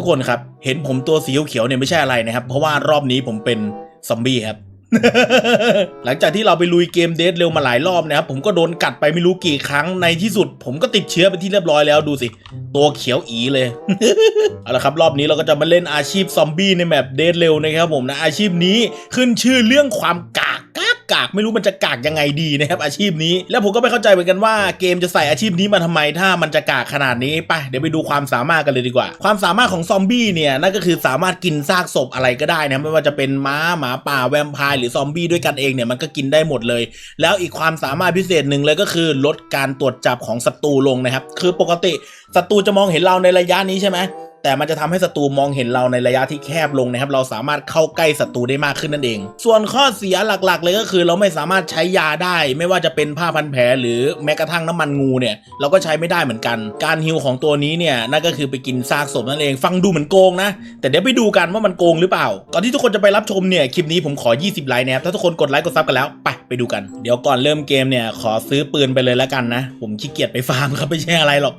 ทุกคนครับ เห็นผมตัวสีเขียวเนี่ยไม่ใช่อะไรนะครับ เพราะว่ารอบนี้ผมเป็นซอมบี้ครับ หลังจากที่เราไปลุยเกมเดทเร็วมาหลายรอบนะครับ ผมก็โดนกัดไปไม่รู้กี่ครั้งในที่สุด ผมก็ติดเชื้อไปที่เรียบร้อยแล้วดูสิ ตัวเขียวอีเลย เอาละครับ รอบนี้เราก็จะมาเล่นอาชีพซอมบี้ในแมปเดทเร็วนะครับผมนะอาชีพนี้ขึ้นชื่อเรื่องความกากากกากไม่รู้มันจะกากยังไงดีนะครับอาชีพนี้ แล้วผมก็ไม่เข้าใจเหมือนกันว่าเกมจะใส่อาชีพนี้มาทำไมถ้ามันจะกากขนาดนี้ไปเดี๋ยวไปดูความสามารถกันเลยดีกว่า ความสามารถของซอมบี้เนี่ยนั่นก็คือสามารถกินซากศพอะไรก็ได้นะไม่ว่าจะเป็นม้าหมาป่าแวมไพร์หรือซอมบี้ด้วยกันเองเนี่ยมันก็กินได้หมดเลย แล้วอีกความสามารถพิเศษหนึ่งเลยก็คือลดการตรวจจับของศัตรูลงนะครับคือปกติศัตรูจะมองเห็นเราในระยะนี้ใช่ไหม แต่มันจะทำให้ศัตรูมองเห็นเราในระยะที่แคบลงนะครับ เราสามารถเข้าใกล้ศัตรูได้มากขึ้นนั่นเอง ส่วนข้อเสียหลักๆ เลยก็คือเราไม่สามารถใช้ยาได้ ไม่ว่าจะเป็นผ้าพันแผลหรือแม้กระทั่งน้ำมันงูเนี่ยเราก็ใช้ไม่ได้เหมือนกัน การฮิวของตัวนี้เนี่ยนั่นก็คือไปกินซากศพนั่นเอง ฟังดูเหมือนโกงนะ แต่เดี๋ยวไปดูกันว่ามันโกงหรือเปล่า ก่อนที่ทุกคนจะไปรับชมเนี่ยคลิปนี้ผมขอ 20 ไลค์นะครับถ้าทุกคนกดไลค์กดซับกันแล้วไปไปดูกัน เดี๋ยวก่อนเริ่มเกมเนี่ยขอซื้อปืนไปเลยแล้วกันนะ ผมขี้เกียจไปฟาร์มครับไม่ใช่อะไรหรอก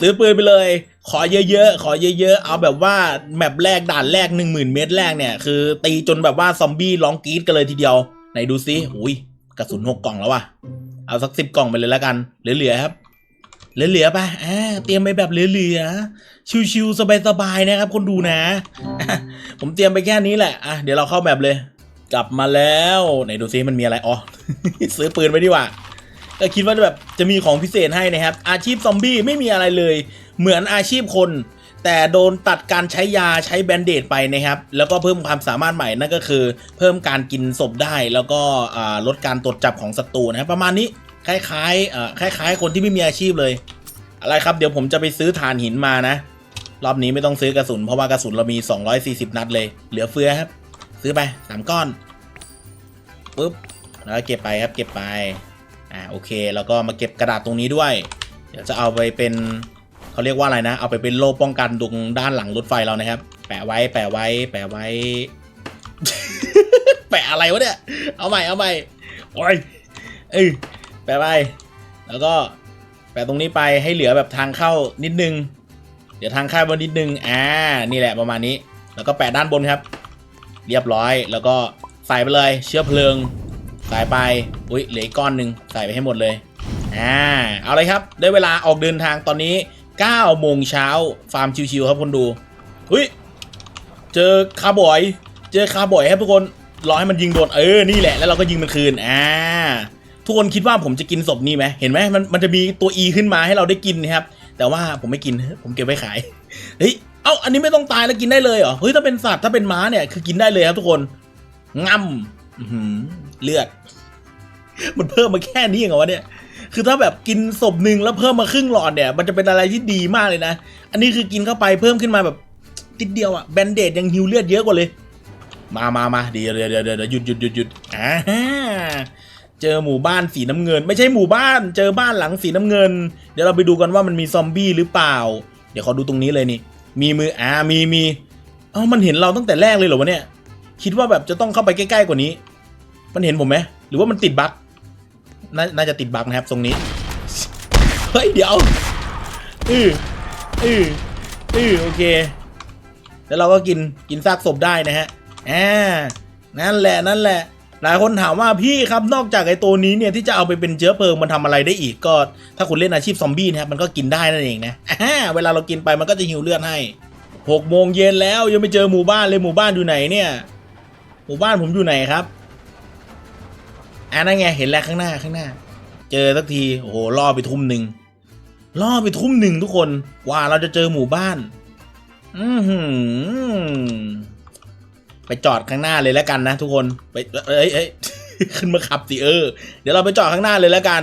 ซื้อปืนไปเลย ขอเยอะๆ ขอเยอะๆ เอาแบบว่าแมปแรกด่านแรก 1 0,000 เมตรแรกเนี่ย คือตีจนแบบว่าซอมบี้ร้องกรี๊ดกันเลยทีเดียว ไหนดูซิอุ้ยกระสุนหกกล่องแล้วว่ะ เอาสักสิบกล่องไปเลยแล้วกัน เหลือๆครับ เหลือๆไปอ่าเตรียมไปแบบเหลือๆ ชิวๆ สบายๆ นะครับ คนดูนะ ผมเตรียมไปแค่นี้แหละ อะ เดี๋ยวเราเข้าแบบเลย กลับมาแล้ว ไหนดูซิมันมีอะไร อ๋อ ซื้อปืนไปดีกว่าก็คิดว่าแบบจะมีของพิเศษให้นะครับ อาชีพซอมบี้ไม่มีอะไรเลย เหมือนอาชีพคน แต่โดนตัดการใช้ยาใช้แบนเดตไปนะครับ แล้วก็เพิ่มความสามารถใหม่นั่นก็คือ เพิ่มการกินศพได้แล้วก็ลดการตรวจจับของศัตรูนะครับประมาณนี้คล้ายๆอ่าคล้าย ๆ คนที่ไม่มีอาชีพเลย อะไรครับเดี๋ยวผมจะไปซื้อถ่านหินมานะ รอบนี้ไม่ต้องซื้อกระสุน เพราะว่ากระสุนเรามี 240 นัดเลย เหลือเฟือครับ ซื้อไปสามก้อนปุ๊บแล้วเก็บไปครับเก็บไปอ่าโอเค แล้วก็มาเก็บกระดาษตรงนี้ด้วย เดี๋ยวจะเอาไปเป็น เขาเรียกว่าอะไรนะ เอาไปเป็นโล่ป้องกันตรงด้านหลังรถไฟเรานะครับ แปะไว้ แปะไว้ แปะไว้ แปะอะไรวะเนี่ย เอาใหม่ เอาใหม่ โอ้ยเอ้ยแปะไป แล้วก็แปะตรงนี้ไปให้เหลือแบบทางเข้านิดนึง เดี๋ยวทางเข้าบนนิดนึง อ่า นี่แหละประมาณนี้ แล้วก็แปะด้านบนครับ เรียบร้อย แล้วก็ใส่ไปเลย เชื้อเพลิง ใส่ไป อุ้ยเหลืออีกก้อนหนึ่งใส่ไปให้หมดเลย อ่า เอาเลยครับ ได้เวลาออกเดินทางตอนนี้ 9โมงเช้าฟาร์มชิวๆครับคนดูอุ้ยเจอคาร์บอย เจอคาร์บอยครับทุกคนรอให้มันยิงโดนเออนี่แหละ แล้วเราก็ยิงมันคืนอ่าทุกคนคิดว่าผมจะกินศพนี่ไหมเห็นไหมมันมันจะมีตัว E ขึ้นมาให้เราได้กินนะครับ แต่ว่าผมไม่กินผมเก็บไว้ขายเฮ้ยเอ้าอันนี้ไม่ต้องตายแล้วกินได้เลยเหรอเฮ้ยถ้าเป็นสัตว์ถ้าเป็นม้าเนี่ยคือกินได้เลยครับทุกคนง่ำอื้อหือเลือด มันเพิ่มมาแค่นี้เองเหรอวะเนี่ย คือถ้าแบบกินศพหนึ่งแล้วเพิ่มมาครึ่งหลอดเนี่ย มันจะเป็นอะไรที่ดีมากเลยนะ อันนี้คือกินเข้าไปเพิ่มขึ้นมาแบบติดเดียวอะแบนเดดยังฮิวเลือดเยอะกว่าเลย มามามาเดี๋ยวเดี๋ยวเดี๋ยวเดี๋ยวหยุดหยุดหยุดหยุดอ่าเจอหมู่บ้านสีน้ำเงิน ไม่ใช่หมู่บ้าน เจอบ้านหลังสีน้ำเงิน เดี๋ยวเราไปดูกันว่ามันมีซอมบี้หรือเปล่า เดี๋ยวขอดูตรงนี้เลยนี่ มีมืออ่ามีมีเอ้ามันเห็นเราตั้งแต่แรกเลยเหรอวะเนี่ย คิดว่าแบบจะต้องเข้าไปใกล้ๆกว่านี้ มันเห็นผมไหมหรือว่ามันติดบั๊ก นาน่าจะติดบั๊กนะครับตรงนี้ เฮ้ย เดี๋ยวอืออืออือโอเค แล้วเราก็กินกินซากศพได้นะฮะอ่านั่นแหละนั่นแหละ หลายคนถามว่าพี่ครับนอกจากไอ้ตัวนี้เนี่ยที่จะเอาไปเป็นเชื้อเพลิงมันทำอะไรได้อีกก็ ถ้าคุณเล่นอาชีพซอมบี้นะครับมันก็กินได้นั่นเองนะอ่าเวลาเรากินไปมันก็จะหิวเลือดให้หกโมงเย็นแล้วยังไม่เจอหมู่บ้านเลยหมู่บ้านอยู่ไหนเนี่ย หมู่บ้านผมอยู่ไหนครับ อ่านั่นไงเห็นแล้วข้างหน้าข้างหน้า เจอสักทีโอ้โหล่อไปทุ่มหนึ่งล่อไปทุ่มหนึ่งทุกคนกว่าเราจะเจอหมู่บ้าน อือหือไปจอดข้างหน้าเลยแล้วกันนะ ทุกคนไปเอ้ยเอ้ยขึ้นมาขับสิเออ เดี๋ยวเราไปจอดข้างหน้าเลยแล้วกัน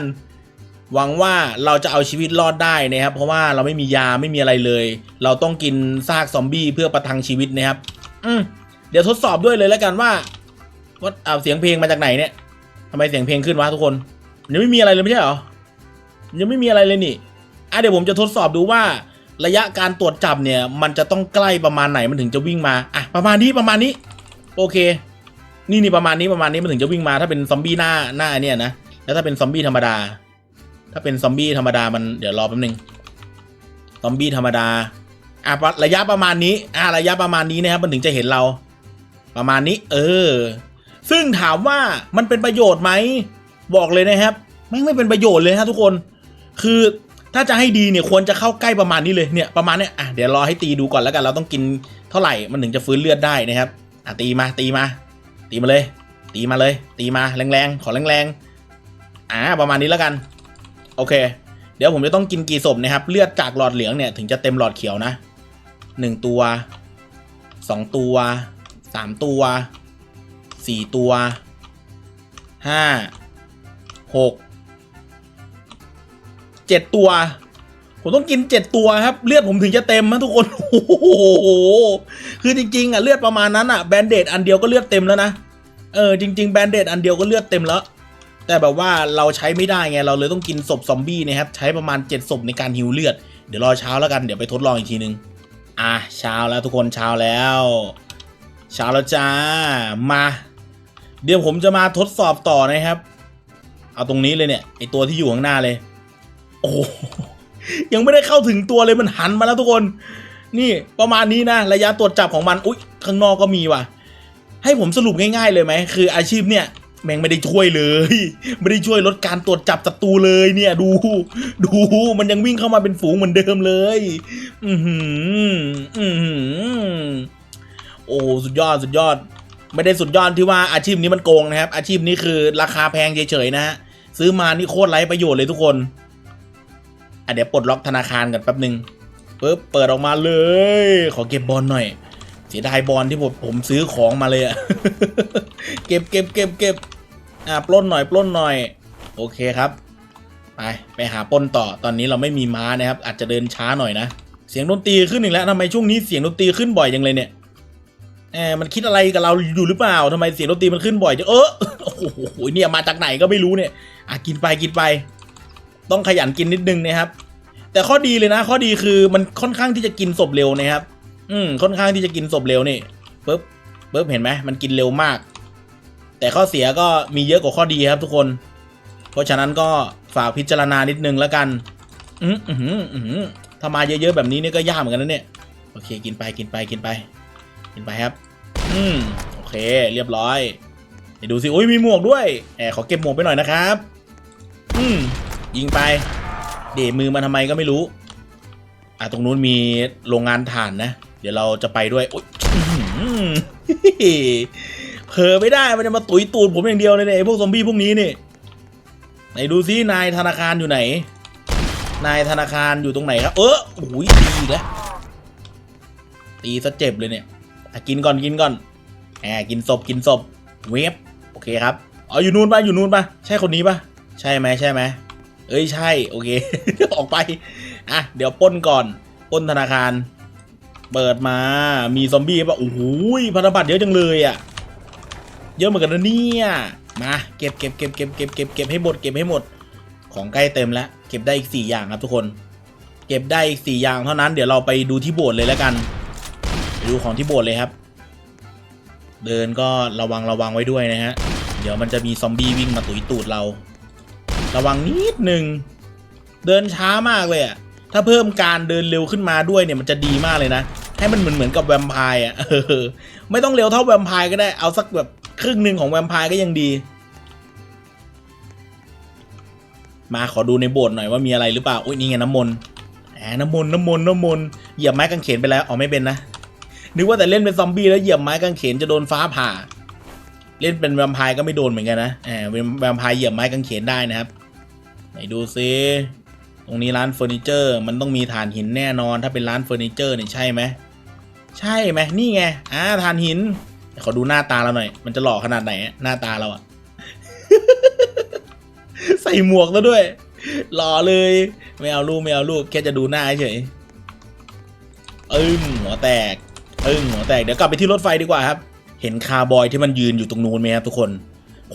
หวังว่าเราจะเอาชีวิตรอดได้นะครับ เพราะว่าเราไม่มียาไม่มีอะไรเลย เราต้องกินซากซอมบี้เพื่อประทังชีวิตนะครับ อืมเดี๋ยวทดสอบด้วยเลยแล้วกันว่าว่าเอาเสียงเพลงมาจากไหนเนี่ย ทำไมเสียงเพลงขึ้นวะทุกคนยังไม่มีอะไรเลยไม่ใช่เหรอยังไม่มีอะไรเลยนี่อะเดี๋ยวผมจะทดสอบดูว่า ระยะการตรวจจับเนี่ย มันจะต้องใกล้ประมาณไหนมันถึงจะวิ่งมาอะประมาณนี้ประมาณนี้ โอเค นี่นี่ประมาณนี้ประมาณนี้มันถึงจะวิ่งมา ถ้าเป็นซอมบี้หน้าหน้าเนี่ยนะแล้วถ้าเป็นซอมบี้ธรรมดา ถ้าเป็นซอมบี้ธรรมดามันเดี๋ยวรอแป๊บนึงซอมบี้ธรรมดาอะระยะประมาณนี้อะระยะประมาณนี้นะครับมันถึงจะเห็นเรา ประมาณนี้ เออ ซึ่งถามว่ามันเป็นประโยชน์ไหมบอกเลยนะครับไม่ไม่เป็นประโยชน์เลยฮะทุกคน คือถ้าจะให้ดีเนี่ยควรจะเข้าใกล้ประมาณนี้เลยเนี่ยประมาณเนี้ยอะเดี๋ยวรอให้ตีดูก่อนแล้วกันเราต้องกินเท่าไหร่มันถึงจะฟื้นเลือดได้นะครับอะตีมาตีมา ตีมาเลย ตีมาเลย ตีมาแรงๆขอแรงๆอ่าประมาณนี้แล้วกันโอเค เดี๋ยวผมจะต้องกินกี่ศพนะครับเลือดจากหลอดเหลืองเนี่ยถึงจะเต็มหลอดเขียวนะหนึ่งตัวสองตัวสามตัว สี่ตัวห้าหกเจ็ดตัว ผมต้องกินเจ็ดตัวครับ เลือดผมถึงจะเต็มนะทุกคนโอ้โหคือจริงๆอะเลือดประมาณนั้นอะแบนเดดอันเดียวก็เลือดเต็มแล้วนะเออจริง ๆแบนเดดอันเดียวก็เลือดเต็มแล้ว แต่แบบว่าเราใช้ไม่ได้ไงเราเลยต้องกินศพซอมบี้นะครับใช้ประมาณ7ศพในการฮิวเลือดเดี๋ยวรอเช้าแล้วกันเดี๋ยวไปทดลองอีกทีนึงอะเช้าแล้วทุกคนเช้าแล้วเช้าแล้วจ้ามา เดี๋ยวผมจะมาทดสอบต่อนะครับ เอาตรงนี้เลยเนี่ยไอตัวที่อยู่ข้างหน้าเลย โอ้ยังไม่ได้เข้าถึงตัวเลยมันหันมาแล้วทุกคน นี่ประมาณนี้นะ ระยะตรวจจับของมันอุ๊ยข้างนอกก็มีว่ะ ให้ผมสรุปง่าย ๆ เลยไหมคืออาชีพเนี่ยแม่งไม่ได้ช่วยเลย ไม่ได้ช่วยลดการตรวจจับศัตรูเลยเนี่ย ดู ดูมันยังวิ่งเข้ามาเป็นฝูงเหมือนเดิมเลย อือหือ อือหือ โอ้สุดยอดสุดยอด ไม่ได้สุดยอดที่ว่าอาชีพนี้มันโกงนะครับ อาชีพนี้คือราคาแพงเฉยๆนะฮะซื้อมานี่โคตรไร้ประโยชน์เลยทุกคนอะเดี๋ยวปลดล็อกธนาคารกันแป๊บหนึ่งปึ๊บเปิดออกมาเลย ขอเก็บบอลหน่อย เสียดายบอลที่ผมผมซื้อของมาเลยอะเก็บเก็บเก็บเก็บอะปล้นหน่อยปล้นหน่อย โอเคครับ ไปไปหาปล้นต่อตอนนี้เราไม่มีม้านะครับ อาจจะเดินช้าหน่อยนะ เสียงดนตรีขึ้นอีกแล้วทำไมช่วงนี้เสียงดนตรีขึ้นบ่อยจังเลยเนี่ย แหมมันคิดอะไรกับเราอยู่หรือเปล่าทำไมเสียงดนตรีมันขึ้นบ่อยจังเออโอ้โหเนี่ยมาจากไหนก็ไม่รู้เนี่ยอะกินไปกินไป ต้องขยันกินนิดนึงนะครับ แต่ข้อดีเลยนะ ข้อดีคือมันค่อนข้างที่จะกินศพเร็วนะครับ อืมค่อนข้างที่จะกินศพเร็วนี่ปึ๊บปึ๊บเห็นไหมมันกินเร็วมาก แต่ข้อเสียก็มีเยอะกว่าข้อดีครับ ทุกคน เพราะฉะนั้นก็ฝากพิจารณานิดนึงแล้วกัน อืมอืมอืมถ้ามาเยอะๆแบบนี้เนี่ยก็ยากเหมือนกันนะเนี่ยโอเค กินไปกินไปกินไป กินไปครับ อืมโอเค เรียบร้อยเดี๋ยวดูสิโอ้ยมีหมวกด้วยแอบขอเก็บหมวกไปหน่อยนะครับ อืมยิงไป เดมือมาทำไมก็ไม่รู้ อะตรงนู้นมีโรงงานถ่านนะ เดี๋ยวเราจะไปด้วยโอ๊ยเผลอไม่ได้ มันจะมาตุยตูดผมอย่างเดียวเลยเนี่ยพวกซอมบี้พวกนี้นี่ไหนดูซินายธนาคารอยู่ไหน นายธนาคารอยู่ตรงไหนครับ เออโอ้ยตีแล้วตีซะเจ็บเลยเนี่ย กินก่อนกินก่อนแอบกินศพกินศพเวฟโอเคครับอ๋ออยู่นู่นปะอยู่นู่นปะใช่คนนี้ปะใช่ไหมใช่ไหมเอ้ยใช่โอเค ออกไปอะเดี๋ยวป้นก่อนป้นธนาคาร เปิดมามีซอมบี้ปะโอ้โหพันธบัตรเยอะจังเลยอะเยอะเหมือนกันนะเนี่ยมาเก็บเก็บเก็บเก็บเก็บเก็บเก็บให้หมดเก็บให้หมด ของใกล้เต็มแล้วเก็บได้อีกสี่อย่างครับทุกคน เก็บได้อีกสี่อย่างเท่านั้นเดี๋ยวเราไปดูที่โบสถ์เลยแล้วกัน ดูของที่โบสถ์เลยครับ เดินก็ระวังระวังไว้ด้วยนะฮะ เดี๋ยวมันจะมีซอมบี้วิ่งมาตุยตูดเรา ระวังนิดนึงเดินช้ามากเลยอะถ้าเพิ่มการเดินเร็วขึ้นมาด้วยเนี่ยมันจะดีมากเลยนะ ให้มันเหมือนเหมือนกับแวมไพร์อะไม่ต้องเร็วเท่าแวมไพร์ก็ได้เอาสักแบบครึ่งหนึ่งของแวมไพร์ก็ยังดี มาขอดูในโบสถ์หน่อยว่ามีอะไรหรือเปล่าอุ้ยนี่ไงน้ำมนต์แหมน้ำมนต์น้ำมนต์น้ำมนต์เหยียบไม้กางเขนไปแล้วอ๋อไม่เป็นนะ นึกว่าแต่เล่นเป็นซอมบี้แล้วเหยียบไม้กางเขนจะโดนฟ้าผ่า เล่นเป็นแวมไพร์ก็ไม่โดนเหมือนกันนะแหมแวมไพร์เหยียบไม้กางเขนได้นะครับ ไหนดูซิตรงนี้ร้านเฟอร์นิเจอร์มันต้องมีถ่านหินแน่นอน ถ้าเป็นร้านเฟอร์นิเจอร์เนี่ยใช่ไหมใช่ไหมนี่ไงอ่าถ่านหินเขอดูหน้าตาเราหน่อย มันจะหล่อขนาดไหนอะหน้าตาเราอะใส่หมวกแล้วด้วย หล่อเลย ไม่เอารูปไม่เอารูปแค่จะดูหน้าเฉยอึ้งหัวแตก อึ้งหัวแตกเดี๋ยวกลับไปที่รถไฟดีกว่าครับ เห็นคาร์บอยที่มันยืนอยู่ตรงนู้นไหมครับทุกคน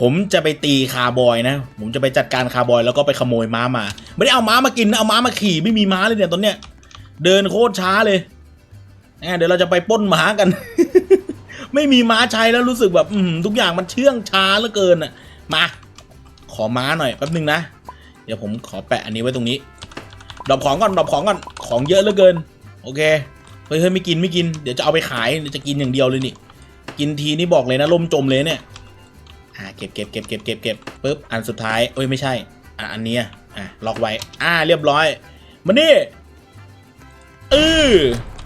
ผมจะไปตีคาร์บอยนะ ผมจะไปจัดการคาร์บอยแล้วก็ไปขโมยม้ามา ไม่ได้เอาม้ามากินนะเอาม้ามาขี่ไม่มีม้าเลยเนี่ยตอนเนี้ย เดินโคตรช้าเลยเดี๋ยวเราจะไปป้นม้ากัน ไม่มีม้าใช้แล้วรู้สึกแบบทุกอย่างมันเชื่องช้าเหลือเกินอะ มา ขอม้าหน่อยแป๊บนึงนะ เดี๋ยวผมขอแปะอันนี้ไว้ตรงนี้ดรอปของก่อนดรอปของก่อนของเยอะเหลือเกิน โอเค เฮ้ยเฮ้ยไม่กินไม่กินเดี๋ยวจะเอาไปขายเดี๋ยวจะกินอย่างเดียวเลยนี่ กินทีนี่บอกเลยนะล่มจมเลยเนี่ยอ่าเก็บเก็บเก็บเก็บเก็บเก็บปุ๊บอันสุดท้ายเอ้ยไม่ใช่อะอันเนี้ยอะล็อกไว้ อ่าเรียบร้อยมานี่เออ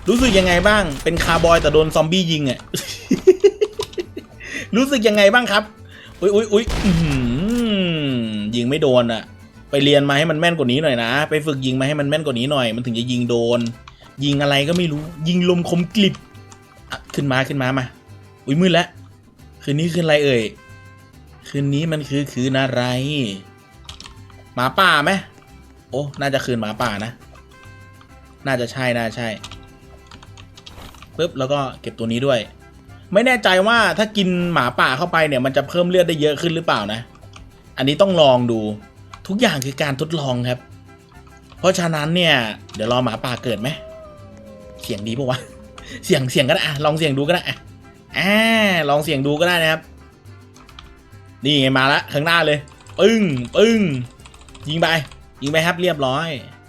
รู้สึกยังไงบ้าง เป็นคาร์บอยแต่โดนซอมบี้ยิงอะรู้สึกยังไงบ้างครับอุ้ยอุ้ยอุ้ยยิงไม่โดนอะ ไปเรียนมาให้มันแม่นกว่านี้หน่อยนะ ไปฝึกยิงมาให้มันแม่นกว่านี้หน่อย มันถึงจะยิงโดน ยิงอะไรก็ไม่รู้ ยิงลมคมกลิบขึ้นมาขึ้นมามา อุ้ยมืดแล้ว คืนนี้คืนอะไรเอ่ย คืนนี้มันคือคืนอะไร หมาป่าไหมโอ้ น่าจะคืนหมาป่านะ น่าจะใช่ น่าใช่ปุ๊บ แล้วก็เก็บตัวนี้ด้วย ไม่แน่ใจว่าถ้ากินหมาป่าเข้าไปเนี่ยมันจะเพิ่มเลือดได้เยอะขึ้นหรือเปล่านะ อันนี้ต้องลองดู ทุกอย่างคือการทดลองครับ เพราะฉะนั้นเนี่ย เดี๋ยวรอหมาป่าเกิดไหม เสียงดีปะวะ เสียงเสียงก็ได้อะลองเสียงดูก็ได้อะอ่าลองเสียงดูก็ได้นะครับ นี่ไงมาละข้างหน้าเลย ปึ้ง ปึ้ง ยิงไป ยิงไปครับเรียบร้อย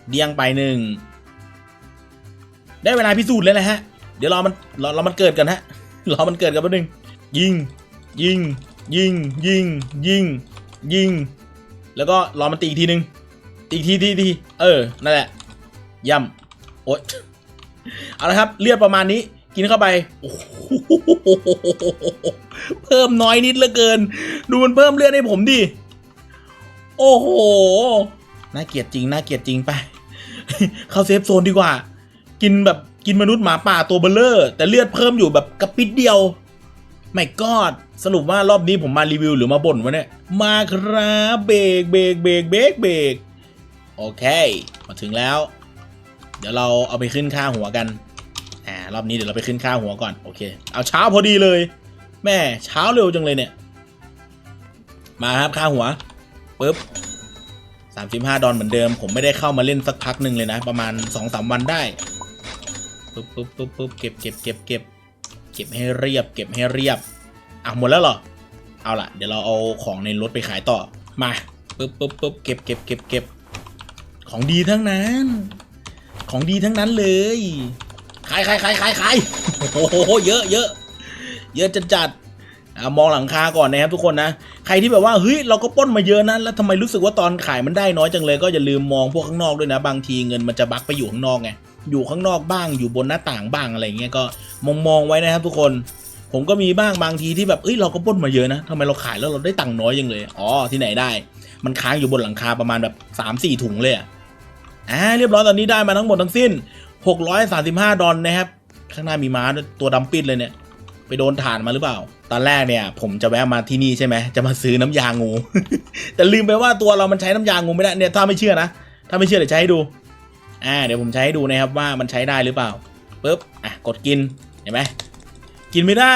เดียงไปหนึ่ง ได้เวลาพิสูจน์แล้วนะฮะ เดี๋ยวรอมันรอรอมันเกิดกันฮะ รอมันเกิดกันแป๊บนึง ยิง ยิง ยิง ยิง ยิง ยิง แล้วก็รอมันตีอีกทีนึง ตีอีกทีทีที เออ นั่นแหละ ย่ำโอ๊ย เอาละครับเลือดประมาณนี้กินเข้าไปโอ้โหเพิ่มน้อยนิดเหลือเกิน ดูมันเพิ่มเลือดให้ผมดิโอ้โหน่าเกลียดจริงน่าเกลียดจริงไป เข้าเซฟโซนดีกว่า กินแบบกินมนุษย์หมาป่าตัวเบลเลอร์ แต่เลือดเพิ่มอยู่แบบกระปิดเดียวไม่กอดสรุปว่ารอบนี้ผมมารีวิวหรือมาบ่นวะเนี่ย มาครับเบรกเบรกเบรกเบรกเบรกโอเค มาถึงแล้ว เดี๋ยวเราเอาไปขึ้นค่าหัวกันอ่ารอบนี้เดี๋ยวเราไปขึ้นค่าหัวก่อนโอเค เอาเช้าพอดีเลย แม่เช้าเร็วจังเลยเนี่ย มาครับค่าหัวปุ๊บสามสิบห้าดอลเหมือนเดิม ผมไม่ได้เข้ามาเล่นสักพักหนึ่งเลยนะ ประมาณสองสามวันได้ปุ๊บปุ๊บปุ๊บปุ๊บเก็บเก็บเก็บเก็บเก็บให้เรียบ เก็บให้เรียบอะหมดแล้วเหรอ เอาล่ะ เดี๋ยวเราเอาของในรถไปขายต่อ มาปุ๊บปุ๊บปุ๊บเก็บเก็บเก็บเก็บของดีทั้งนั้น ของดีทั้งนั้นเลยขายขายขายขายขายโอ้โหเยอะเยอะเยอะจัดจัดมองหลังคาก่อนนะครับทุกคนนะ ใครที่แบบว่าเฮ้ยเราก็ป้นมาเยอะนะแล้วทำไมรู้สึกว่าตอนขายมันได้น้อยจังเลยก็อย่าลืมมองพวกข้างนอกด้วยนะ บางทีเงินมันจะบักไปอยู่ข้างนอกไงอยู่ข้างนอกบ้างอยู่บนหน้าต่างบ้างอะไรเงี้ยก็มองมองไว้นะครับทุกคน ผมก็มีบ้างบางทีที่แบบเอ้ยเราก็ป้นมาเยอะนะทำไมเราขายแล้วเราได้ตังค์น้อยจังเลยอ๋อที่ไหนได้ มันค้างอยู่บนหลังคาประมาณแบบ3ามสี่ถุงเลยอะ อ่าเรียบร้อยตอนนี้ได้มาทั้งหมดทั้งสิ้น 635 ดอลนะครับ ข้างหน้ามีม้าตัวดำปิดเลยเนี่ย ไปโดนฐานมาหรือเปล่า ตอนแรกเนี่ย ผมจะแวะมาที่นี่ใช่ไหม จะมาซื้อน้ำยางู แต่ลืมไปว่าตัวเรามันใช้น้ำยางูไม่ได้เนี่ยถ้าไม่เชื่อนะ ถ้าไม่เชื่อเดี๋ยวใช้ให้ดู อ่าเดี๋ยวผมใช้ให้ดูนะครับว่ามันใช้ได้หรือเปล่าปุ๊บอะกดกินเห็นไหมกินไม่ได้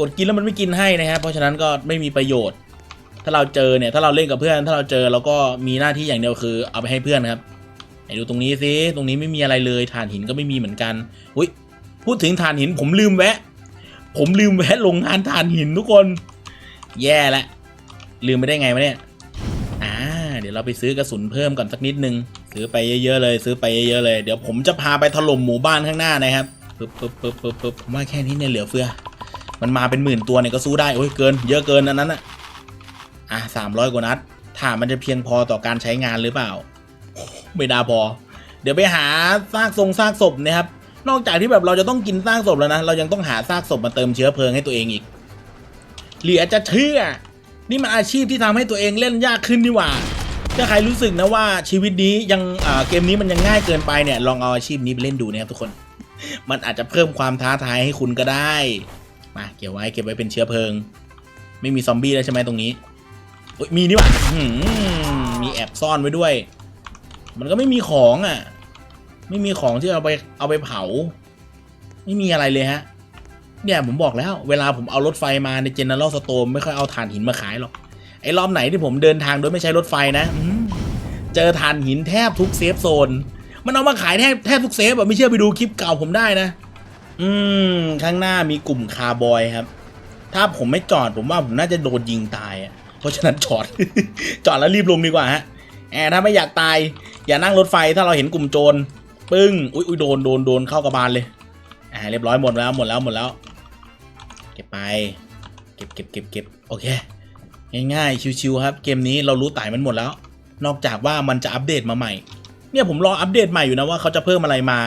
กดกินแล้วมันไม่กินให้นะครับเพราะฉะนั้นก็ไม่มีประโยชน์ ถ้าเราเจอเนี่ยถ้าเราเล่นกับเพื่อน ถ้าเราเจอเราก็มีหน้าที่อย่างเดียวคือเอาไปให้เพื่อนครับ นดูตรงนี้สิตรงนี้ไม่มีอะไรเลยถ่านหินก็ไม่มีเหมือนกันอุ้ยพูดถึงถ่านหินผมลืมแวะ ผมลืมแวะโรงงานถ่านหินทุกคน แย่ละลืมไปได้ไงวะเนี่ยอ่าเดี๋ยวเราไปซื้อกระสุนเพิ่มก่อนสักนิดนึงซื้อไปเยอะๆเลย ซื้อไปเยอะๆเลยเดี๋ยวผมจะพาไปถล่มหมู่บ้านข้างหน้านะครับปึ๊บปึ๊บปึ๊บปึ๊บปึ๊บผมว่าแค่นี้เนี่ยเหลือเฟือ มันมาเป็นหมื่นตัวเนี่ยก็สู้ได้โอ้ยเกิน เยอะเกินอันนั้นอะอะสามร้อยกว่านัดถามมันจะเพียงพอต่อการใช้งานหรือเปล่า ไม่น่าพอ เดี๋ยวไปหาซากทรงซากศพนะครับ นอกจากที่แบบเราจะต้องกินซากศพแล้วนะ เรายังต้องหาซากศพมาเติมเชื้อเพลิงให้ตัวเองอีก เหลือจะเชื่อ นี่มันอาชีพที่ทำให้ตัวเองเล่นยากขึ้นนี่หว่า ถ้าใครรู้สึกนะว่าชีวิตนี้ยังอ่าเกมนี้มันยังง่ายเกินไปเนี่ย ลองเอาอาชีพนี้ไปเล่นดูนะครับทุกคน มันอาจจะเพิ่มความท้าทายให้คุณก็ได้ มาเก็บไว้เก็บไว้เป็นเชื้อเพลิง ไม่มีซอมบี้แล้วใช่ไหมตรงนี้อุ๊ยมีนี่หว่ามีแอบซ่อนไว้ด้วย มันก็ไม่มีของอะ ไม่มีของที่เอาไปเอาไปเผา ไม่มีอะไรเลยฮะ เนี่ยผมบอกแล้ว เวลาผมเอารถไฟมาใน General Store ไม่ค่อยเอาถ่านหินมาขายหรอก ไอ้รอบไหนที่ผมเดินทางโดยไม่ใช้รถไฟนะเจอถ่านหินแทบทุกเซฟโซน มันเอามาขายแทบแทบทุกเซฟอะไม่เชื่อไปดูคลิปเก่าผมได้นะ อืม ข้างหน้ามีกลุ่มคาร์บอยครับ ถ้าผมไม่จอดผมว่าผมน่าจะโดนยิงตายอะเพราะฉะนั้นจอด จอดแล้วรีบลงดีกว่าฮะแอบถ้าไม่อยากตาย อย่านั่งรถไฟถ้าเราเห็นกลุ่มโจรปึ้งอุ้ยอุ้ยโดนโดนโดนเข้ากระบาลเลยอ่าเรียบร้อยหมดแล้วหมดแล้วหมดแล้ว เก็บไป เก็บเก็บเก็บเก็บโอเค ง่ายๆชิวๆครับ เกมนี้เรารู้ไต่มันหมดแล้ว นอกจากว่ามันจะอัปเดตมาใหม่ เนี่ยผมรออัปเดตใหม่อยู่นะว่าเขาจะเพิ่มอะไรมา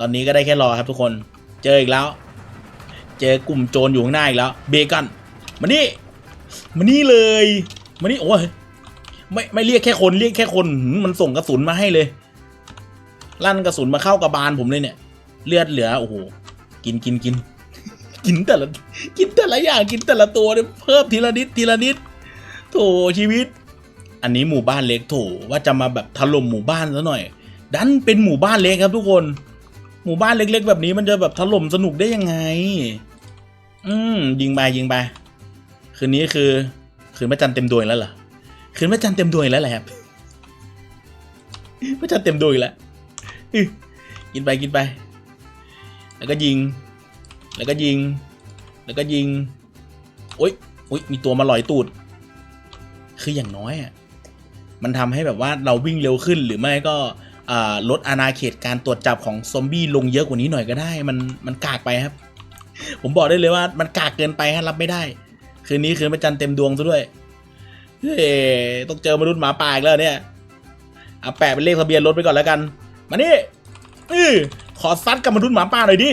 ตอนนี้ก็ได้แค่รอครับทุกคน เจออีกแล้ว เจอกลุ่มโจรอยู่ข้างหน้าอีกแล้ว เบคอนมานี่มานี่เลยมานี่โอ้ย ไม่ไม่เรียกแค่คนเรียกแค่คนมันส่งกระสุนมาให้เลย ลั่นกระสุนมาเข้ากระบาลผมเลยเนี่ย เลือดเหลือโอ้โหกินกินกินกินแต่ละกินแต่ละอย่างกินแต่ละตัวเนี่ยเพิ่มทีละนิดทีละนิดโถชีวิต อันนี้หมู่บ้านเล็กโถว่าจะมาแบบถล่มหมู่บ้านซะหน่อย ดันเป็นหมู่บ้านเล็กครับทุกคน หมู่บ้านเล็ก ๆ แบบนี้มันจะแบบถล่มสนุกได้ยังไง อืมยิงไปยิงไปคืนนี้คือ คืนพระจันทร์เต็มดวงแล้วเหรอ คืนพระจันทร์เต็มดวงอีกแล้วแหละครับพระจันทร์เต็มดวงอีกแล้วกินไปกินไป แล้วก็ยิง แล้วก็ยิง แล้วก็ยิงโอ๊ยโอ๊ยมีตัวมาลอยตูด คืออย่างน้อยอะมันทำให้แบบว่าเราวิ่งเร็วขึ้นหรือไม่ก็ลดอาณาเขตการตรวจจับของซอมบี้ลงเยอะกว่านี้หน่อยก็ได้ มันมันกากไปครับ ผมบอกได้เลยว่ามันกากเกินไปฮะรับไม่ได้ คืนนี้คืนพระจันทร์เต็มดวงซะด้วย เฮ้ต้องเจอมนุษย์หมาป่าอีกแล้วเนี่ยเอาแปะเป็นเลขทะเบียนรถไปก่อนแล้วกัน มานี่เออขอซัดกับมนุษย์หมาป่าหน่อยดิ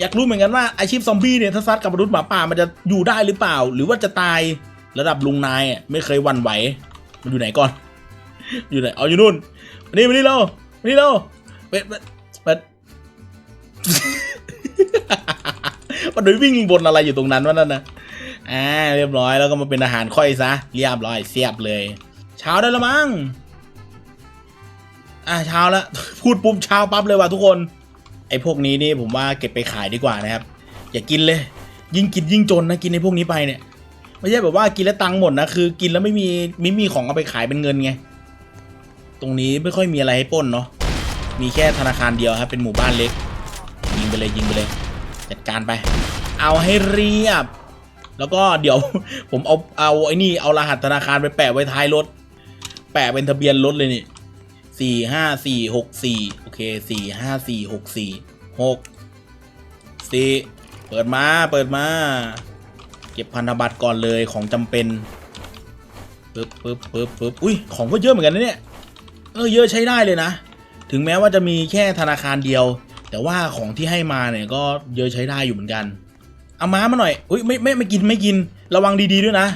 อยากรู้เหมือนกันว่าอาชีพซอมบี้เนี่ยถ้าซัดกับมนุษย์หมาป่ามันจะอยู่ได้หรือเปล่า หรือว่าจะตายระดับลุงนายไม่เคยวันไหว มันอยู่ไหนก่อน อยู่ไหน เอาอยู่นู่น มานี่มานี่เรามานี่เราเป็ดเป็ดเป็ดมันโดยวิ่งบนอะไรอยู่ตรงนั้นวะนั่นนะ อ่าเรียบร้อยแล้วก็มาเป็นอาหารค่อยซะ เรียบร้อยเสียบเลย เช้าได้แล้วมั้งอ่าเช้าแล้วพูดปุ๊บเช้าปั๊บเลยว่ะทุกคน ไอ้พวกนี้นี่ผมว่าเก็บไปขายดีกว่านะครับ อย่ากินเลย ยิ่งกินยิ่งจนนะกินในพวกนี้ไปเนี่ยไม่ใช่แบบว่ากินแล้วตังค์หมดนะคือ กินแล้วไม่มีไม่มีของเอาไปขายเป็นเงินไงตรงนี้ไม่ค่อยมีอะไรให้ป้นเนาะมีแค่ธนาคารเดียวครับเป็นหมู่บ้านเล็ก ยิงไปเลยยิงไปเลย จัดการไป เอาให้เรียบ แล้วก็เดี๋ยวผมเอาเอาไอ้นี่เอารหัสธนาคารไปแปะไว้ท้ายรถ แปะเป็นทะเบียนรถเลยนี่สี่ห้าสี่หกสี่โอเคสี่ห้าสี่หกสี่หกสี่เปิดมาเปิดมา เก็บพันธบัตรก่อนเลยของจำเป็นปึ๊บปึ๊บปึ๊บปึ๊บอุ้ยของก็เยอะเหมือนกันนะเนี่ยเออเยอะใช้ได้เลยนะ ถึงแม้ว่าจะมีแค่ธนาคารเดียว แต่ว่าของที่ให้มาเนี่ยก็เยอะใช้ได้อยู่เหมือนกัน เอาม้ามาหน่อยอุ้ยไม่ไม่ไม่กินไม่กิน ระวังดีๆด้วยนะ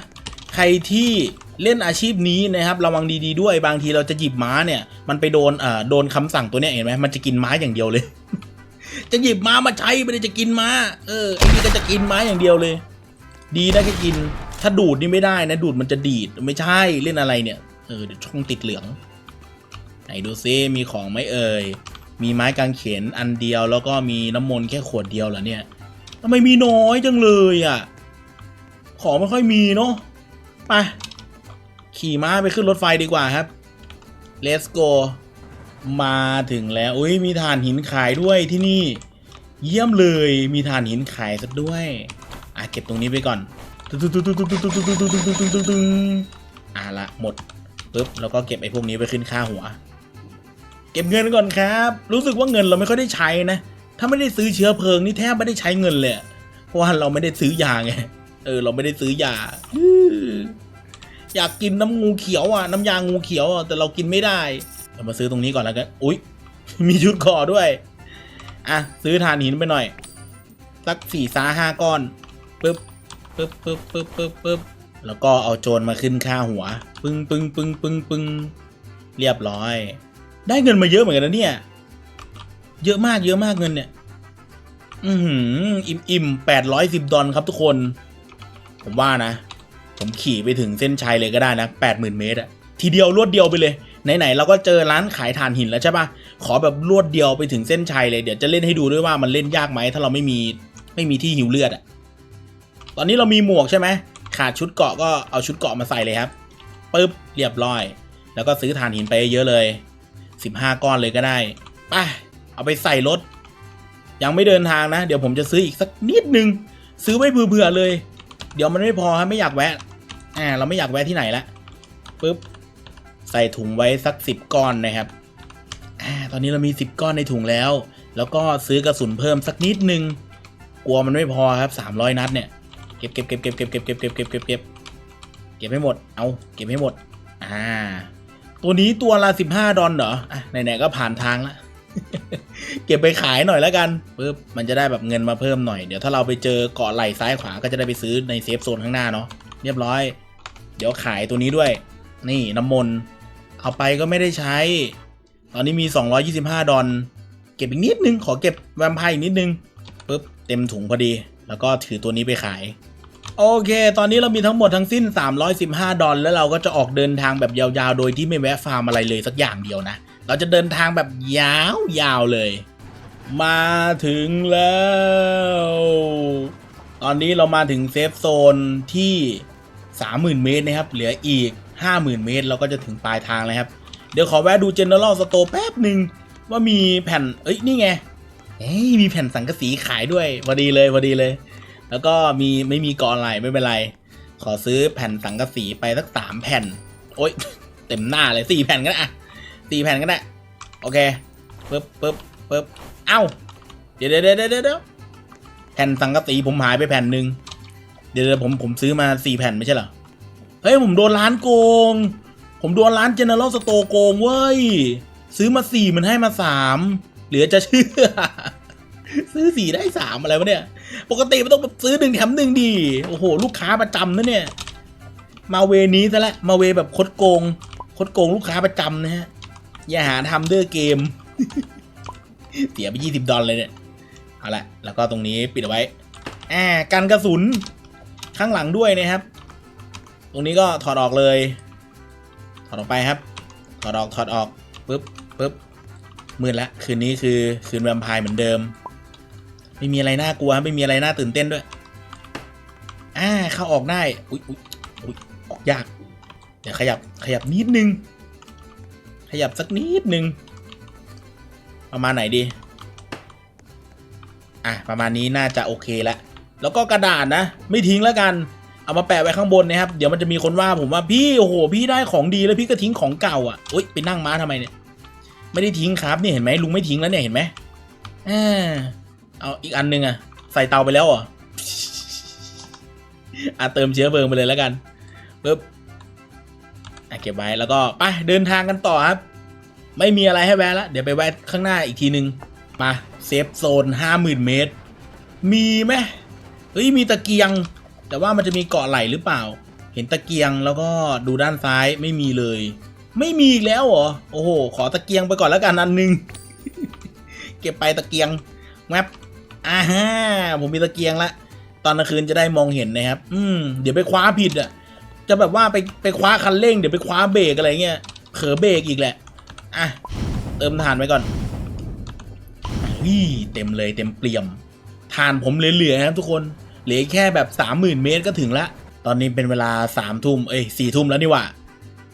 ใครที่เล่นอาชีพนี้นะครับ ระวังดีๆด้วยบางทีเราจะหยิบม้าเนี่ย มันไปโดนเอ่อโดนคำสั่งตัวเนี้ยเห็นไหมมันจะกินม้าอย่างเดียวเลย จะหยิบม้ามาใช้ไม่ได้จะกินม้า เออไอ้นี่ก็จะกินม้าอย่างเดียวเลย ดีนะแค่กิน ถ้าดูดนี่ไม่ได้นะดูดมันจะดีดไม่ใช่เล่นอะไรเนี่ยเออเดี๋ยวช่องติดเหลือง ไหนดูซิมีของไหมเอ่ยมีไม้กางเขนอันเดียวแล้วก็มีน้ำมนต์แค่ขวดเดียวเหรอเนี่ย ทำไมมีน้อยจังเลยอะ ของไม่ค่อยมีเนาะ ไป ขี่ม้าไปขึ้นรถไฟดีกว่าครับ let's go มาถึงแล้ว อุ้ยมีฐานหินขายด้วยที่นี่ เยี่ยมเลย มีฐานหินขายซะด้วย อะเก็บตรงนี้ไปก่อนอะละหมดปึ๊บแล้วก็เก็บไอ้พวกนี้ไปขึ้นค่าหัว เก็บเงินก่อนครับ รู้สึกว่าเงินเราไม่ค่อยได้ใช้นะ ถ้าไม่ได้ซื้อเชื้อเพลิงนี่แทบไม่ได้ใช้เงินเลย เพราะว่าเราไม่ได้ซื้อยาไง เออ เราไม่ได้ซื้อยา อยากกินน้ำงูเขียวอะ น้ำยางูเขียวอะ แต่เรากินไม่ได้ เรามาซื้อตรงนี้ก่อนแล้วกัน อุ๊ย มีชุดคอด้วย อะ ซื้อถ่านหินไปหน่อย สักสี่ซาห้าก้อน ปึ๊บ ปึ๊บปึ๊บปึ๊บปึ๊บปึ๊บแล้วก็เอาโจรมาขึ้นค่าหัว ปึ้งปึ้งปึ้งปึ้งปึ้งเรียบร้อย ได้เงินมาเยอะเหมือนกันนะเนี่ย เยอะมากเยอะมากเงินเนี่ย อือหืออิ่มอิ่มแปดร้อยสิบดอลครับทุกคน ผมว่านะ ผมขี่ไปถึงเส้นชัยเลยก็ได้นะแปดหมื่นเมตรอะทีเดียวรวดเดียวไปเลย ไหนๆเราก็เจอร้านขายถ่านหินแล้วใช่ปะขอแบบรวดเดียวไปถึงเส้นชัยเลยเดี๋ยวจะเล่นให้ดูด้วยว่ามันเล่นยากไหมถ้าเราไม่มีไม่มีที่หิวเลือดอะตอนนี้เรามีหมวกใช่ไหมขาดชุดเกาะก็เอาชุดเกาะมาใส่เลยครับปึ๊บเรียบร้อย แล้วก็ซื้อถ่านหินไปเยอะเลยสิบห้าก้อนเลยก็ได้ไป เอาไปใส่รถ ยังไม่เดินทางนะ เดี๋ยวผมจะซื้ออีกสักนิดนึง ซื้อไว้เผื่อเลย เดี๋ยวมันไม่พอครับไม่อยากแวะอ่าเราไม่อยากแวะที่ไหนละปุ๊บใส่ถุงไว้สักสิบก้อนนะครับอ่าตอนนี้เรามีสิบก้อนในถุงแล้ว แล้วก็ซื้อกระสุนเพิ่มสักนิดนึง กลัวมันไม่พอครับ300นัดเนี่ยเก็บเก็บเก็บเก็บเก็บเก็บเก็บเก็บเก็บเก็บเก็บเก็บให้หมด เอาเก็บให้หมด อ่า ตัวนี้ตัวละ15ดอลเหรอ อะไหนๆก็ผ่านทางละ เก็บไปขายหน่อยแล้วกันปึ๊บมันจะได้แบบเงินมาเพิ่มหน่อย เดี๋ยวถ้าเราไปเจอเกาะไหล่ซ้ายขวาก็จะได้ไปซื้อในเซฟโซนข้างหน้าเนาะเรียบร้อย เดี๋ยวขายตัวนี้ด้วย นี่น้ำมนต์เอาไปก็ไม่ได้ใช้ ตอนนี้มี 225 ดอลเก็บอีกนิดนึง ขอเก็บแวมไพร์อีกนิดนึงปึ๊บเต็มถุงพอดี แล้วก็ถือตัวนี้ไปขาย โอเค ตอนนี้เรามีทั้งหมดทั้งสิ้น 315 ดอลแล้วเราก็จะออกเดินทางแบบยาวๆ โดยที่ไม่แวะฟาร์มอะไรเลยสักอย่างเดียวนะ เราจะเดินทางแบบยาวๆเลย มาถึงแล้ว ตอนนี้เรามาถึงเซฟโซนที่ 30,000 เมตรนะครับ เหลืออีก 50,000 เมตร เราก็จะถึงปลายทางเลยครับ เดี๋ยวขอแวะดู General Store แป๊บหนึ่งว่ามีแผ่น เอ้ย นี่ไง เอ้ย มีแผ่นสังกะสีขายด้วยพอดีเลยพอดีเลย แล้วก็มีไม่มีกออะไรไม่เป็นไร ขอซื้อแผ่นสังกะสีไปสักสามแผ่น โอ๊ย เต็มหน้าเลยสี่แผ่นก็ได้อะ สี่แผ่นก็ได้ โอเคปึ๊บปึ๊บปึ๊บเอ้า เดี๋ยวเดี๋ยวเดี๋ยวเดี๋ยวแผ่นสังกะสีผมหายไปแผ่นหนึ่งเดี๋ยวเดี๋ยวผมผมซื้อมาสี่แผ่นไม่ใช่เหรอ เฮ้ย ผมโดนร้านโกง ผมโดนร้าน General Store โกงเว้ย ซื้อมาสี่มันให้มาสามเหลือจะเชื่อ ซื้อสี่ได้สามอะไรวะเนี่ย ปกติมันต้องซื้อหนึ่งแถมหนึ่งดี โอ้โห ลูกค้าประจำนะเนี่ย มาเวนี้ซะและ มาเวแบบคดโกง คดโกงลูกค้าประจำนะฮะ อย่าหาทำเด้อเกม เสียไปยี่สิบดอลเลยเนี่ย เอาละแล้วก็ตรงนี้ปิดเอาไว้อ่ากันกระสุนข้างหลังด้วยนะครับ ตรงนี้ก็ถอดออกเลย ถอดออกไปครับ ถอดออกถอดออกปึ๊บปึ๊บมืดละคืนนี้คือคืนแวมไพร์เหมือนเดิม ไม่มีอะไรน่ากลัวไม่มีอะไรน่าตื่นเต้นด้วยอ่าเข้าออกได้ อุ๊ยอุ๊ยอุ๊ยออกยาก เดี๋ยวขยับขยับนิดนึง ยับสักนิดนึง ประมาณไหนดี อะ ประมาณนี้น่าจะโอเคแล้ว แล้วก็กระดาษนะ ไม่ทิ้งแล้วกัน เอามาแปะไว้ข้างบนนะครับ เดี๋ยวมันจะมีคนว่าผมว่าพี่โอ้โห พี่ได้ของดีแล้วพี่ก็ทิ้งของเก่าอะอุ๊ยไปนั่งม้าทำไมเนี่ย ไม่ได้ทิ้งครับเนี่ยเห็นไหมลุงไม่ทิ้งแล้วเนี่ยเห็นไหมอ่าเอาอีกอันหนึงอะ ใส่เตาไปแล้วเหรออะเติมเชื้อเพลิงไปเลยแล้วกันปึ๊บ เก็บไว้แล้วก็ไปเดินทางกันต่อครับ ไม่มีอะไรให้แวะละเดี๋ยวไปแวะข้างหน้าอีกทีนึงมาเซฟโซนห้าหมื่นเมตร มีไหมเฮ้ยมีตะเกียง แต่ว่ามันจะมีเกาะไหลหรือเปล่า เห็นตะเกียงแล้วก็ดูด้านซ้ายไม่มีเลย ไม่มีอีกแล้วเหรอโอ้โห ขอตะเกียงไปก่อนแล้วกันอันหนึ่งเก็บไปตะเกียงแวบอ่าฮะผมมีตะเกียงละตอนกลางคืนจะได้มองเห็นนะครับ อืม เดี๋ยวไปคว้าผิดอะ จะแบบว่าไปไปคว้าคันเร่งเดี๋ยวไปคว้าเบรกอะไรเงี้ยเขอเบรกอีกแหละอะเติมถ่านไปก่อนนี่เต็มเลยเต็มเปี่ยมถ่านผมเหลือๆนะครับทุกคนเหลือแค่แบบสามหมื่นเมตรก็ถึงละตอนนี้เป็นเวลาสามทุ่มเอ้ยสี่ทุ่มแล้วนี่หว่า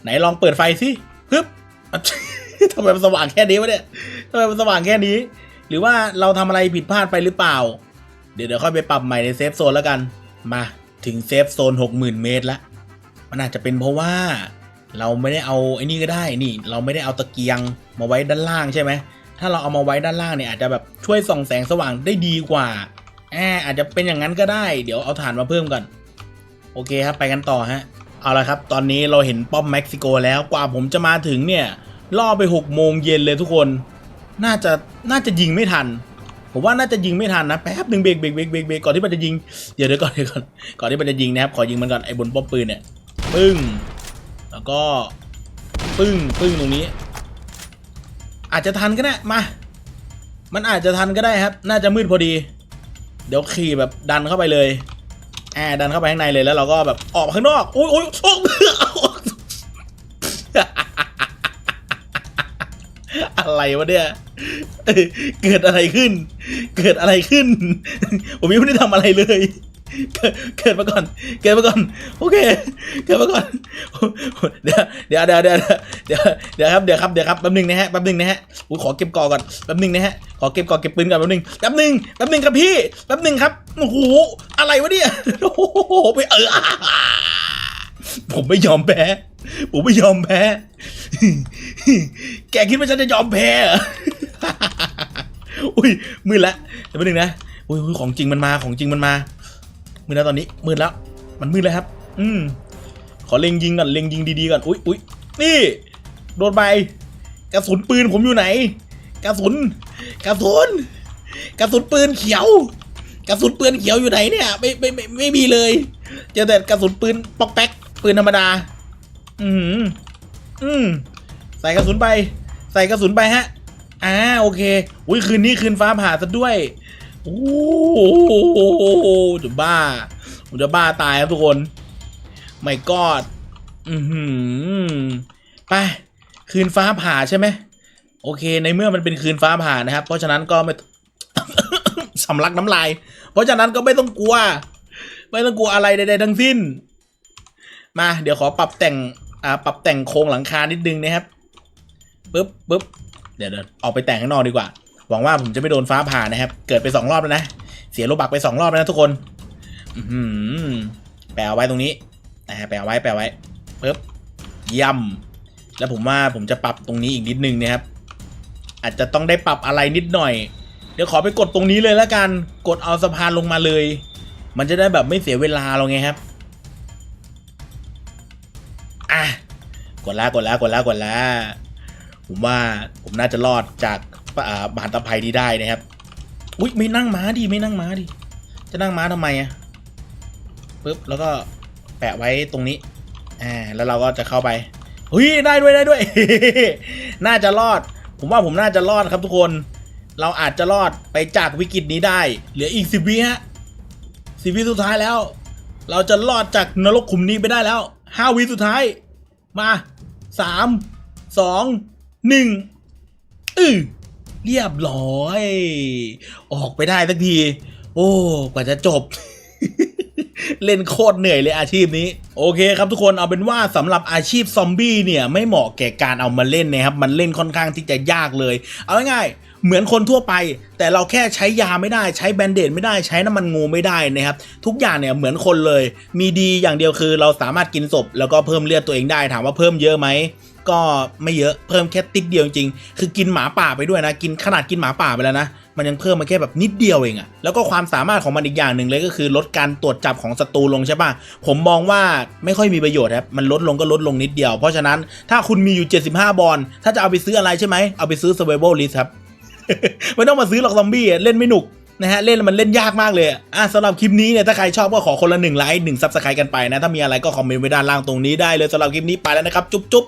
ไหนลองเปิดไฟสิฮึบทำไมมันสว่างแค่นี้วะเนี่ยทำไมมันสว่างแค่นี้ หรือว่าเราทำอะไรผิดพลาดไปหรือเปล่า เดี๋ยวเดี๋ยวค่อยไปปรับใหม่ในเซฟโซนแล้วกัน มาถึงเซฟโซน60,000เมตรแล้ว มันอาจจะเป็นเพราะว่าเราไม่ได้เอาไอ้นี่ก็ได้นี่เราไม่ได้เอาตะเกียงมาไว้ด้านล่างใช่ไหมถ้าเราเอามาไว้ด้านล่างเนี่ยอาจจะแบบช่วยส่องแสงสว่างได้ดีกว่าแอบอาจจะเป็นอย่างนั้นก็ได้ เดี๋ยวเอาถ่านมาเพิ่มก่อน โอเคครับไปกันต่อฮะ เอาละครับ ตอนนี้เราเห็นป้อมเม็กซิโกแล้วกว่าผมจะมาถึงเนี่ยล่อไป6โมงเย็นเลยทุกคน น่าจะน่าจะยิงไม่ทัน ผมว่าน่าจะยิงไม่ทันนะแป๊บหนึ่งเบรกเบรกเบรกเบรกเบรกก่อนที่มันจะยิงเดี๋ยวเดี๋ยวก่อนเดี๋ยวก่อนก่อนที่มันจะยิงนะครับขอยิงมันก่อนไอ้บนป้อมปืนเนี่ย ปึ้ง แล้วก็ ปึ้ง ปึ้งตรงนี้ อาจจะทันก็ได้ มา มันอาจจะทันก็ได้ครับ น่าจะมืดพอดี เดี๋ยวขี่แบบดันเข้าไปเลยแอดันเข้าไปข้างในเลยแล้วเราก็แบบออกข้างนอกอุ้ยอุ้ยโอ้อะไรวะเนี่ย เกิดอะไรขึ้น เกิดอะไรขึ้น ผมยังไม่ได้ทำอะไรเลย เกิดมาก่อน เกิดมาก่อน โอเค เกิดมาก่อน เดี๋ยว เดี๋ยวเดี๋ยวเดี๋ยวเดี๋ยวเดี๋ยวครับ เดี๋ยวครับ เดี๋ยวครับ แป๊บหนึงนะฮะ แป๊บหนึงนะฮะอุ๊ยขอเก็บกอก่อน แป๊บหนึงนะฮะ ขอเก็บกอเก็บปืนก่อนแป๊บหนึง แป๊บหนึง แป๊บหนึงครับพี่ แป๊บหนึงครับ โอ้โห อะไรวะเนี่ย โอ้โห ไปเออ ผมไม่ยอมแพ้ ผมไม่ยอมแพ้ แกคิดว่าฉันจะยอมแพ้เหรออุ้ยมืดล้วเดี๋ยวแป๊บนึงนะอุ้ยของจริงมันมา ของจริงมันมา มืดแล้วตอนนี้มืดแล้ว มันมืดแล้วครับ อืมขอเล็งยิงก่อนเล็งยิงดีๆก่อนอุ้ยอุ้ยนี่ โดนไปกระสุนปืนผมอยู่ไหน กระสุน กระสุน กระสุนปืนเขียว กระสุนปืนเขียวอยู่ไหนเนี่ย ไม่ไม่ไม่ไม่มีเลยเจอแต่กระสุนปืนปอกแป๊กปืนธรรมดา อืมอืมใส่กระสุนไป ใส่กระสุนไปฮะอ่าโอเค อุ้ยคืนนี้คืนฟ้าผ่าซะด้วย โอ้โหจะบ้าผมจะบ้าตายครับทุกคนไม่กอดอือหือไปคืนฟ้าผ่าใช่ไหมโอเค ในเมื่อมันเป็นคืนฟ้าผ่านะครับ เพราะฉะนั้นก็ไม่สำลักน้ำลาย เพราะฉะนั้นก็ไม่ต้องกลัว ไม่ต้องกลัวอะไรใดๆทั้งสิ้น มา เดี๋ยวขอปรับแต่งอ่าปรับแต่งโครงหลังคานิดนึงนะครับปึ๊บปึ๊บเดี๋ยวเดี๋ยวออกไปแต่งข้างนอกดีกว่า หวังว่าผมจะไม่โดนฟ้าผ่านะครับ เกิดไปสองรอบแล้วนะ เสียโลบักไปสองรอบแล้วนะทุกคน อืแปะเอาไว้ตรงนี้นะฮะแปะเอาไว้แปะไว้ปึ๊บย่ำแล้วผมว่าผมจะปรับตรงนี้อีกนิดนึงนะครับ อาจจะต้องได้ปรับอะไรนิดหน่อย เดี๋ยวขอไปกดตรงนี้เลยแล้วกัน กดเอาสะพานลงมาเลย มันจะได้แบบไม่เสียเวลาเราไงครับอะกดแล้วกดแล้วกดแล้วกดแล้วผมว่าผมน่าจะรอดจาก บานตะไคร้นี้ได้นะครับ อุ้ยไม่นั่งม้าดิไม่นั่งม้าดิ จะนั่งม้าทำไมอะปึ๊บแล้วก็แปะไว้ตรงนี้ อ่า แล้วเราก็จะเข้าไปเฮ้ยได้ด้วยได้ด้วย น่าจะรอด ผมว่าผมน่าจะรอดครับทุกคน เราอาจจะรอดไปจากวิกฤตนี้ได้ เหลืออีกสิบวิฮะสิบวิสุดท้ายแล้ว เราจะรอดจากนรกขุมนี้ไปได้แล้วห้าวิสุดท้าย มาสามสองหนึ่งอือ เรียบร้อย ออกไปได้สักที โอ้กว่าจะจบ เล่นโคตรเหนื่อยเลยอาชีพนี้ โอเคครับทุกคนเอาเป็นว่าสำหรับอาชีพซอมบี้เนี่ยไม่เหมาะแก่การเอามาเล่นนะครับ มันเล่นค่อนข้างที่จะยากเลย เอาง่ายๆเหมือนคนทั่วไป แต่เราแค่ใช้ยาไม่ได้ใช้แบนเดดไม่ได้ใช้น้ำมันงูไม่ได้นะครับ ทุกอย่างเนี่ยเหมือนคนเลย มีดีอย่างเดียวคือ เราสามารถกินศพแล้วก็เพิ่มเลือดตัวเองได้ถามว่าเพิ่มเยอะไหม ก็ไม่เยอะเพิ่มแค่ติ๊กเดียวจริงคือกินหมาป่าไปด้วยนะกินขนาดกินหมาป่าไปแล้วนะมันยังเพิ่มมาแค่แบบนิดเดียวเองอะแล้วก็ความสามารถของมันอีกอย่างหนึ่งเลยก็คือลดการตรวจจับของศัตรูลงใช่ปะผมมองว่าไม่ค่อยมีประโยชน์ครับมันลดลงก็ลดลงนิดเดียว เพราะฉะนั้นถ้าคุณมีอยู่ 75 บอลถ้าจะเอาไปซื้ออะไรใช่ไหมเอาไปซื้อ survival list ครับไม่ต้องมาซื้อหรอกซอมบี้เล่นไม่หนุกนะฮะเล่นมันเล่นยากมากเลยอะอะสำหรับคลิปนี้เนี่ยถ้าใครชอบก็ขอคนละหนึ่งไลค์หนึ่งซับสไครต์กันไปนะถ้ามีอะไรก็คอมเมนต์ไว้ด้านล่างตรงนี้ได้เลยสำหรับคลิปนี้ไปแล้วนะครับจุ๊บจุ๊บ